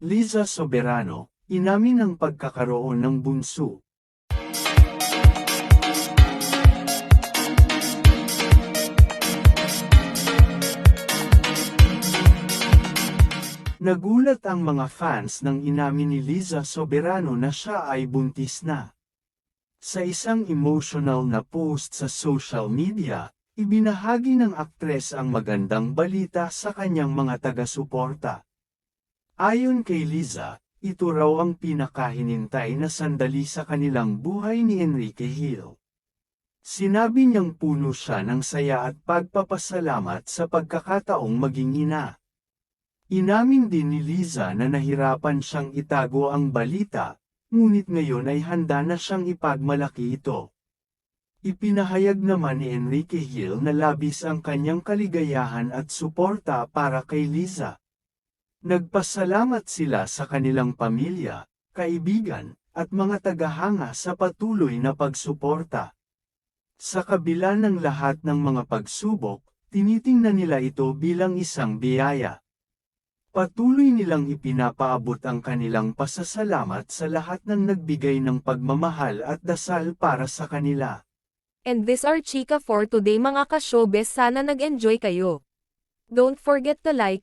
Liza Soberano, inamin ang pagkakaroon ng bunso. Nagulat ang mga fans nang inamin ni Liza Soberano na siya ay buntis na. Sa isang emotional na post sa social media, ibinahagi ng aktres ang magandang balita sa kanyang mga taga-suporta. Ayon kay Liza, ito raw ang pinakahinintay na sandali sa kanilang buhay ni Enrique Hill. Sinabi niyang puno siya ng saya at pagpapasalamat sa pagkakataong maging ina. Inamin din ni Liza na nahirapan siyang itago ang balita, ngunit ngayon ay handa na siyang ipagmalaki ito. Ipinahayag naman ni Enrique Hill na labis ang kanyang kaligayahan at suporta para kay Liza. Nagpasalamat sila sa kanilang pamilya, kaibigan, at mga tagahanga sa patuloy na pagsuporta. Sa kabila ng lahat ng mga pagsubok, tinitingnan nila ito bilang isang biyaya. Patuloy nilang ipinapaabot ang kanilang pasasalamat sa lahat ng nagbigay ng pagmamahal at dasal para sa kanila. And this are Chika for today mga ka-showbiz sana nag-enjoy kayo. Don't forget to like,